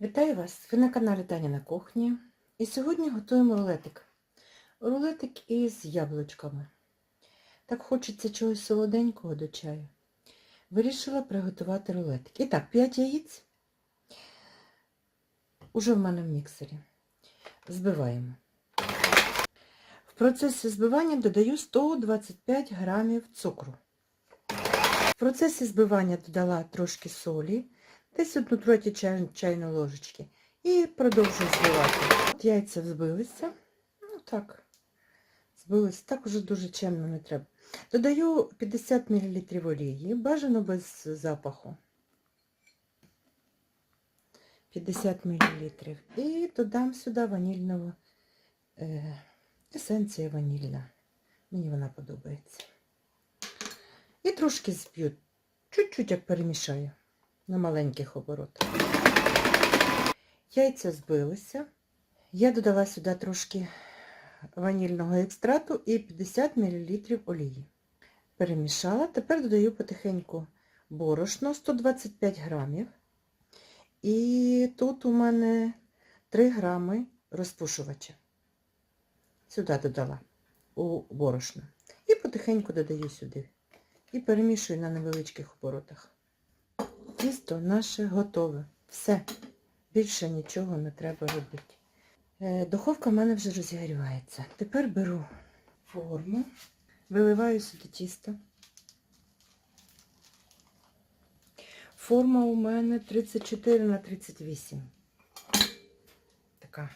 Вітаю вас! Ви на каналі Таня на кухні. І сьогодні готуємо рулетик. Рулетик із яблучками. Так хочеться чогось солоденького до чаю. Вирішила приготувати рулетик. І так, 5 яєць. Уже в мене в міксері. Збиваємо. В процесі збивання додаю 125 грамів цукру. В процесі збивання додала трошки солі, десь одну третю чай, чайної ложечки. І продовжую збивати. От яйця взбилися. Ну так, збилися. Так уже дуже чемно не треба. Додаю 50 мл олії, бажано без запаху. 50 мл. І додам сюди ванільного е, есенція ванільна. Мені вона подобається. І трошки зб'ю. Чуть-чуть як перемішаю на маленьких оборотах. Яйця збилися. Я додала сюди трошки ванільного екстрату і 50 мл олії. Перемішала. Тепер додаю потихеньку борошно 125 грамів. І тут у мене 3 грами розпушувача. Сюди додала у борошно. І потихеньку додаю сюди. І перемішую на невеличких оборотах. Тісто наше готове. Все. Більше нічого не треба робити. Е, Духовка в мене вже розігрівається. Тепер беру форму, виливаю сюди тісто. Форма у мене 34 на 38. Така.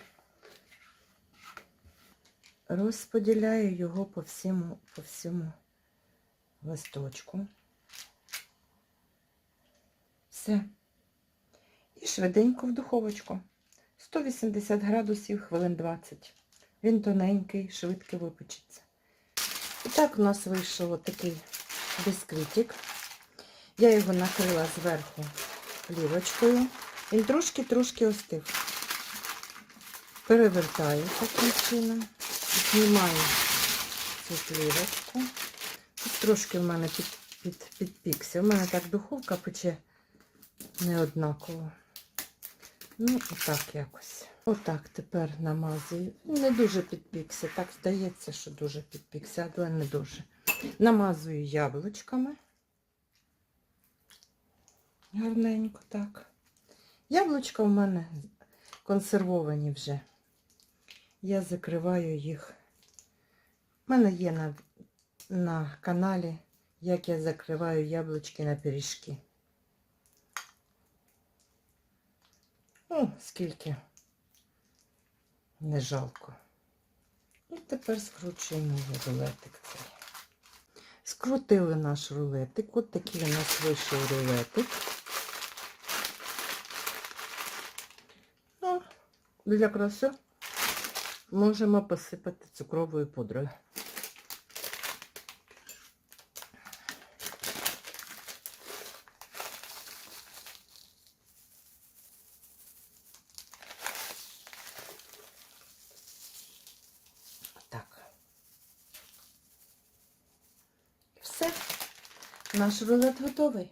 Розподіляю його по всьому, по всьому листочку. Все. І швиденько в духовочку. 180 градусів, хвилин 20. Він тоненький, швидко випечеться. І так у нас вийшов такий бисквітик. Я його накрила зверху плівочкою. Він трошки-трошки остив. Перевертаю таким чином. Знімаю цю плівочку. Тут трошки в мене під, під, підпікся. У мене так духовка пече неоднаково. Ну, отак якось. Отак тепер намазую. Не дуже підпікся. Так здається, що дуже підпікся, але не дуже. Намазую яблучками. Гарненько так. Яблучка в мене консервовані вже. Я закриваю їх. У мене є на, на каналі, як я закриваю яблучки на пиріжки. О, скільки не жалко. І тепер скручуємо рулетик цей. Скрутили наш рулетик. От такий у нас вийшов рулетик. Ну, для краси можемо посипати цукровою пудрою. Так. Все. Наш рулет готовий.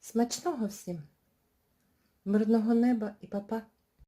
Смачного всім. Мирного неба і папа.